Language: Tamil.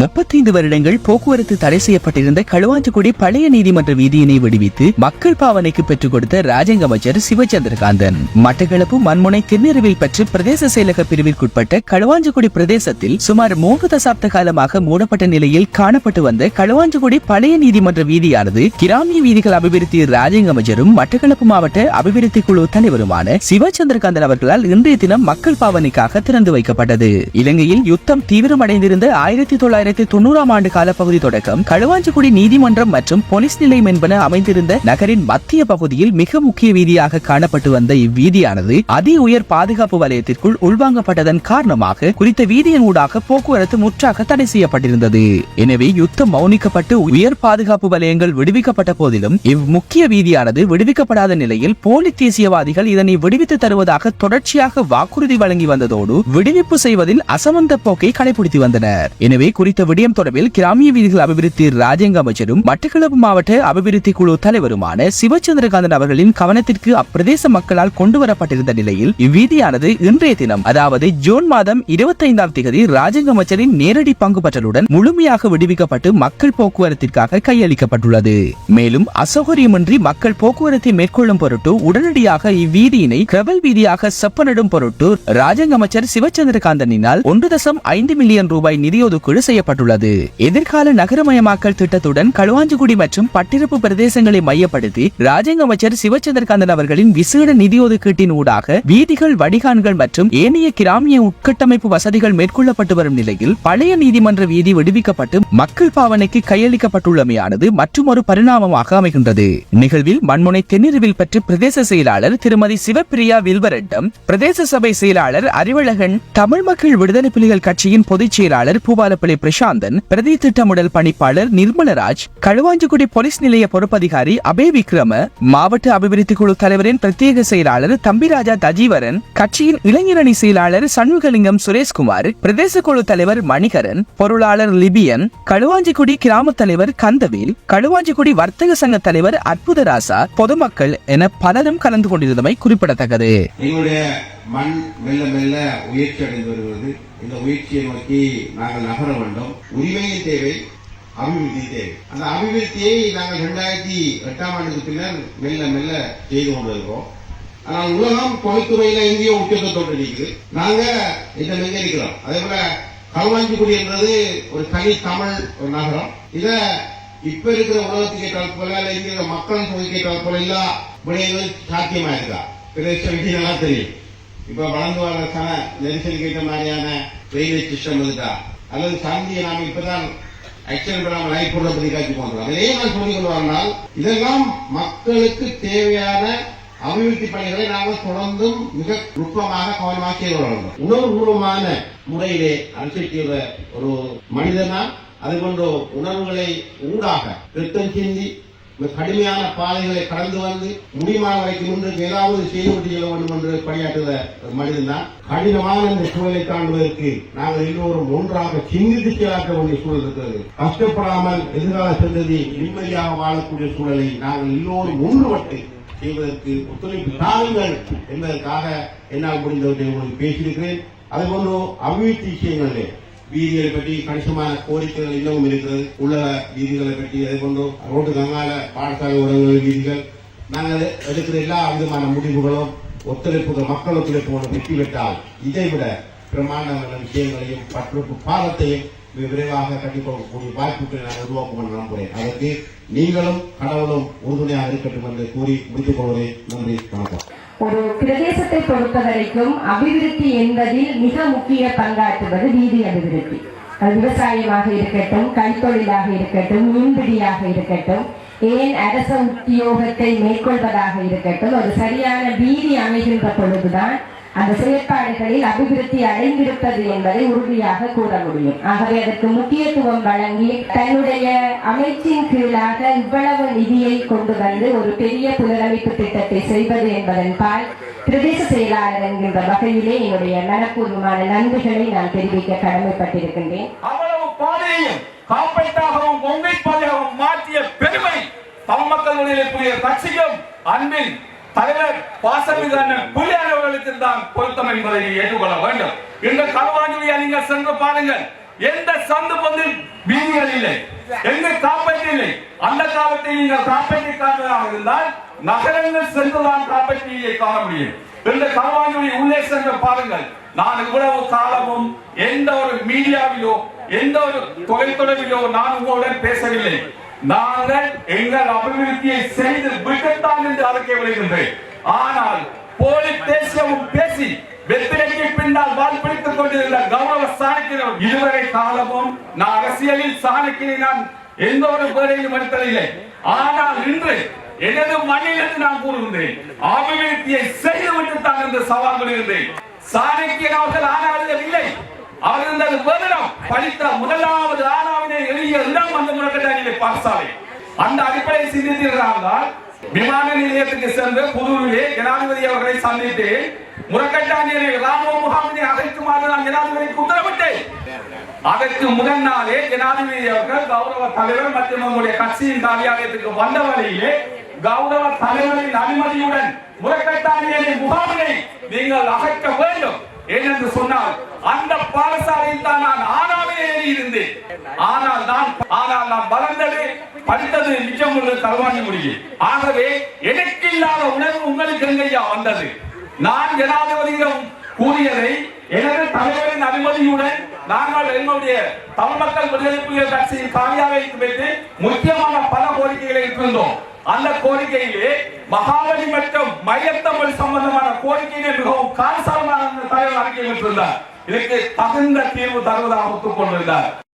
முப்பத்தைந்து வருடங்கள் போக்குவரத்து தடை செய்யப்பட்டிருந்த களுவாஞ்சிக்குடி பழைய நீதிமன்ற வீதியினை விடுவித்து மக்கள் பாவனைக்கு பெற்றுக் கொடுத்த ராஜங்க அமைச்சர் சிவச்சந்திரகாந்தன். மட்டக்களப்பு மண்முனை திருநெருவில் பெற்று பிரதேச செயலக பிரிவிற்குட்பட்ட களுவாஞ்சிக்குடி பிரதேசத்தில் சுமார் மூன்று தசாப்த காலமாக மூடப்பட்ட நிலையில் காணப்பட்டு வந்த களுவாஞ்சிக்குடி பழைய நீதிமன்ற வீதியானது கிராமிய வீதிகள் அபிவிருத்தி ராஜேங்க அமைச்சரும் மட்டக்களப்பு மாவட்ட அபிவிருத்தி குழு தலைவருமான சிவச்சந்திரகாந்தன் அவர்களால் இன்றைய தினம் மக்கள் பாவனைக்காக திறந்து வைக்கப்பட்டது. இலங்கையில் யுத்தம் தீவிரமடைந்திருந்த ஆயிரத்தி தொள்ளாயிரத்தி தொள்ளாயிரத்தி தொண்ணூறாம் ஆண்டு காலப்பகுதி தொடக்கம் களுவாஞ்சிக்குடி நீதிமன்றம் மற்றும் போலீஸ் நிலையம் என்பன அமைந்திருந்த நகரின் மத்திய பகுதியில் மிக முக்கிய வீதியாக காணப்பட்டு வந்த இவ்வீதியானது அதி உயர் பாதுகாப்பு வலயத்திற்குள் உள்வாங்கப்பட்டதன் காரணமாக குறித்த வீதியின் ஊடாக போக்குவரத்து முற்றாக தடை செய்யப்பட்டிருந்தது. எனவே யுத்தம் மௌனிக்கப்பட்டு உயர் பாதுகாப்பு வலயங்கள் விடுவிக்கப்பட்ட போதிலும் இவ்முக்கிய வீதியானது விடுவிக்கப்படாத நிலையில் போலி தேசியவாதிகள் இதனை விடுவித்து தருவதாக தொடர்ச்சியாக வாக்குறுதி வழங்கி வந்ததோடு விடுவிப்பு செய்வதில் அசமந்த போக்கை கடைபிடித்து வந்தனர். எனவே குறித்த விடயம் தொடர்பில் கிராமிய வீதிகள் அபிவிருத்தி ராஜ்யங்க அமைச்சரும் மட்டக்களப்பு மாவட்ட அபிவிருத்தி குழு தலைவருமான சிவச்சந்திரகாந்தன் அவர்களின் கவனத்திற்கு அப்பிரதேச மக்களால் கொண்டு வரப்பட்டிருந்த நிலையில் இவ்வீதியானது இன்றைய தினம் அதாவது ஜூன் மாதம் இருபத்தைந்தாம் தேதி ராஜ்யங்க அமைச்சரின் நேரடி பங்கு பற்றலுடன் முழுமையாக விடுவிக்கப்பட்டு மக்கள் போக்குவரத்திற்காக கையளிக்கப்பட்டுள்ளது. மேலும் அசௌகரியமின்றி மக்கள் போக்குவரத்தை மேற்கொள்ளும் பொருட்டு உடனடியாக இவ்வீதியினை கிரபல் வீதியாக செப்பனிடும் பொருட்டு ராஜ்யங்க அமைச்சர் சிவச்சந்திரகாந்தனினால் ஒன்று தசம் ஐந்து மில்லியன் ரூபாய் நிதி ஒதுக்கீடு செய்யப்பட்டுள்ளது. எதிர்கால நகரமயமாக்கல் திட்டத்துடன் களுவாஞ்சிகுடி மற்றும் பட்டிருப்பு பிரதேசங்களை மையப்படுத்தி ராஜ்யங்க அமைச்சர் சிவச்சந்திரகாந்தன் அவர்களின் விசேட நிதி ஒதுக்கீட்டின் ஊடாக வீதிகள் வடிகான்கள் மற்றும் ஏனைய கிராமிய உட்கட்டமைப்பு வசதிகள் மேற்கொள்ளப்பட்டு வரும் நிலையில் பழைய நீதிமன்ற வீதி விடுவிக்கப்பட்டு மக்கள் பாவனைக்கு கையளிக்கப்பட்டுள்ளமையானது மற்றொரு பரிணாமமாக அமைகின்றது. நிகழ்வில் மண்முனை தென்னிருவில் பெற்று பிரதேச செயலாளர் திருமதி சிவப்பிரியா வில்வரட்டம் பிரதேச சபை செயலாளர் அறிவழகன் தமிழ் மக்கள் விடுதலை புலிகள் கட்சியின் பொதுச் செயலாளர் பூபாலப்பள்ளி பிரசாந்தன் பிரதி திட்டமிடல் பணிப்பாளர் நிர்மலராஜ் களுவாஞ்சிக்குடி போலீஸ் நிலைய பொறுப்பதிகாரி அபே விக்ரம மாவட்ட அபிவிருத்தி குழு தலைவரின் பிரத்யேக செயலாளர் தம்பிராஜா தஜீவரன் கட்சியின் இளைஞரணி செயலாளர் சண்முகலிங்கம் சுரேஷ்குமார் பிரதேச குழு தலைவர் மணிகரன் பொருளாளர் லிபியன் களுவாஞ்சிக்குடி கிராம தலைவர் கந்தவேல் களுவாஞ்சிக்குடி வர்த்தக சங்க தலைவர் அற்புதராசா பொதுமக்கள் என பலரும் கலந்து கொண்டிருந்தமை குறிப்பிடத்தக்கது. மண் மெல்ல மெல்ல உயர்ச்சி அடைந்து வருகிறது. இந்த உயர்ச்சியை நோக்கி நாங்கள் நகர வேண்டும். உரிமையின் தேவை அபிவிருத்தி தேவை. அந்த அபிவிருத்தியை நாங்கள் இரண்டாயிரத்தி எட்டாம் ஆண்டுக்கு பின்னர் மெல்ல மெல்ல செய்து கொண்டிருக்கிறோம் ஆனால் உலகம் தொழில்துறையில எங்கேயோ உச்சத்தை இருக்குது நாங்க இந்த மெங்க இருக்கிறோம். அதே போல களுவாஞ்சிக்குடி என்றது ஒரு தனி தமிழ் ஒரு நகரம். இத இப்ப இருக்கிற உலகத்துக்கு ஏற்றால் போல இல்ல இந்திய இருக்கிற மக்கள் தொகைக்கு ஏற்றால் போல எல்லா விடயங்களும் சாத்தியமா இருக்கா பிரதேச நல்லா தெரியும். இப்ப வளர்ந்து வர சன நெரிசலுக்கு ஏற்ற மாதிரியான ரயில்வே சிஸ்டம் இருக்கா அல்லது சந்தியை நாம் இப்பதான் ஆக்சிடென்ட் பண்ணாமல் லைஃப் போடுற பத்தி காட்சி பண்றோம். நான் சொல்லிக் கொள்வார்னால் இதெல்லாம் மக்களுக்கு தேவையான அபிவிருத்தி பணிகளை நாங்கள் தொடர்ந்தும் மிக நுட்பமாக கவனமாக செய்து கொள்ளணும் உணர்வுபூர்வமான முறையிலே அனுசரிக்கிற ஒரு மனிதனா அது போன்ற உணர்வுகளை ஊடாக திருத்தம் சிந்தி இந்த கடுமையான பாதைகளை கடந்து வந்து முடிமான வரைக்கும் முன்னுக்கு ஏதாவது செய்துவிட்டு செல்ல வேண்டும் என்று பணியாற்றுகிற ஒரு மனிதன் தான். கடினமான இந்த சூழலை தாண்டுவதற்கு நாங்கள் எல்லோரும் ஒன்றாக சிந்தித்து செயலாக்க வேண்டிய சூழல் இருக்கிறது. கஷ்டப்படாமல் எதிர்கால சந்ததி நிம்மதியாக வாழக்கூடிய சூழலை நாங்கள் எல்லோரும் ஒன்றுபட்டு செய்வதற்கு ஒத்துழைப்பு தாருங்கள் என்பதற்காக என்னால் முடிந்தவற்றை உங்களுக்கு பேசியிருக்கிறேன். அதுபோன்று அபிவிருத்தி விஷயங்களிலே வீதிகளை பற்றி கணிசமான கோரிக்கைகள் இன்னமும் இருக்கிறது. உள்ள வீதிகளை பற்றி அதே போன்று ரோட்டு கங்கால பாடசாலை உறவுகள் வீதிகள். நாங்கள் எடுக்கிற எல்லா விதமான முடிவுகளும் ஒத்துழைப்புகள் மக்கள் ஒத்துழைப்போடு வெற்றி பெற்றால் இதை விட பிரமாண்டமான விஷயங்களையும் பற்று பாலத்தையும் மிக விரைவாக கட்டிக்கொள்ளக்கூடிய வாய்ப்புகளை நான் உருவாக்கும் என்று நம்புகிறேன். அதற்கு நீங்களும் கடவுளும் உறுதுணையாக இருக்கட்டும் என்று கூறி முடித்துக் கொள்கிறேன். நன்றி வணக்கம். ஒரு பிரதேசத்தை பொறுத்தவரைக்கும் அபிவிருத்தி என்பதில் மிக முக்கிய பங்காற்றுவது வீதி அபிவிருத்தி. அது விவசாயமாக இருக்கட்டும் கைத்தொழிலாக இருக்கட்டும் மீன்பிடியாக இருக்கட்டும் ஏன் அரச உத்தியோகத்தை மேற்கொள்வதாக இருக்கட்டும் ஒரு சரியான வீதி அமைகின்ற பொழுதுதான் அந்த செயற்பாடுகளில் அபிவிருத்தி அடைந்திருப்பது என்பதை உறுதியாக கூற முடியும். ஆகவே அதற்கு முக்கியத்துவம் வழங்கி தன்னுடைய அமைச்சின் கீழாக இவ்வளவு நிதியை கொண்டு வந்து ஒரு பெரிய புனரமைப்பு திட்டத்தை செய்வது என்பதன் பால் பிரதேச செயலாளர் என்கின்ற வகையிலே என்னுடைய மனப்பூர்வமான நன்றிகளை நான் தெரிவிக்க கடமைப்பட்டிருக்கின்றேன். அவ்வளவு பாதையையும் காப்பீட்டாகவும் கொங்கை பாதையாகவும் மாற்றிய பெருமை தமிழ் மக்களுடைய கட்சியும் அன்பின் தலைவர் பாசமிகான புலியானவர்களுக்கு தான் பொருத்தம் என்பதை ஏற்றுக்கொள்ள வேண்டும். இந்த களவாஞ்சுலியா நீங்கள் சென்று பாருங்கள் எந்த சந்து பந்தில் வீதிகள் இல்லை. எங்க காப்பீடு இல்லை. அந்த காலத்தில் நீங்கள் காப்பீட்டுக்காரராக இருந்தால் நகரங்கள் சென்றுதான் காப்பீட்டியை காண முடியும். இந்த களவாஞ்சி உள்ளே சென்று பாருங்கள். நான் இவ்வளவு காலமும் எந்த ஒரு மீடியாவிலோ எந்த ஒரு தொலைத்தொடர்பிலோ நான் உங்களுடன் பேசவில்லை. நாங்கள் எங்கள் அபிவிருத்தியை செய்து விட்டுத்தான் என்று அறிக்கை வருகின்றேன் ஆனால் போலி தேசியமும் பேசி வெற்றிலைக்கு பின்னால் வால் பிடித்துக் கொண்டிருந்த கௌரவ சாணக்கியர் இதுவரை காலமும் நான் அரசியலில் சாணக்கியை நான் எந்த ஒரு பேரையும் எடுத்ததில்லை. ஆனால் இன்று எனது மண்ணில் என்று நான் கூறுகின்றேன் அபிவிருத்தியை செய்துவிட்டு தான் என்று சவால் விடுகின்றேன். சாணக்கியன் அவர்கள் ஆனார்கள் இல்லை. அவர் இருந்தது வேறிடம் படித்த முதலாவது ஆனாவினை அந்த முழக்கட்டாணியிலே பாடசாலை அந்த அடிப்படையை விமான நிலையத்துக்கு சென்று புதூரிலே ஜனாதிபதி அவர்களை சந்தித்து ராணுவ முகாமினை அழைக்குமாறு நான் ஜனாதிபதிக்கு உத்தரவிட்டேன். அதற்கு முதல் நாளே ஜனாதிபதி அவர்கள் கௌரவ தலைவர் மற்றும் நம்முடைய கட்சியின் காரியாலயத்துக்கு வந்த வழியிலே கௌரவ தலைவரின் அனுமதியுடன் முரக்கட்டாணியை முகாமினை நீங்கள் அகற்ற வேண்டும். ஏனென்று சொன்னால் அந்த பாடசாலையில் தான் நான் ஆனாவே இருந்தேன் ஆனால் நான் ஆனால் நான் வளர்ந்தது படித்தது நிச்சயம் உள்ள தருவாணி முடியும் ஆகவே எனக்கு இல்லாத உணர்வு உங்களுக்கு எங்கய்யா வந்தது? நான் ஜனாதிபதியிடம் கூறியதை எனது தலைவரின் அனுமதியுடன் நாங்கள் எங்களுடைய தமிழ் மக்கள் விடுதலை புலிகள் கட்சியின் காலியாக வைத்து முக்கியமான பல கோரிக்கைகளை இருந்தோம் அந்த கோரிக்கையிலே மகாபலி மற்றும் மையத்தமிழ் சம்பந்தமான கோரிக்கையை மிகவும் காரசாரமான தலைவர் அறிக்கை விட்டிருந்தார் இதற்கு தகுந்த தீர்வு தருவதாக ஒத்துக்கொண்டிருந்தார்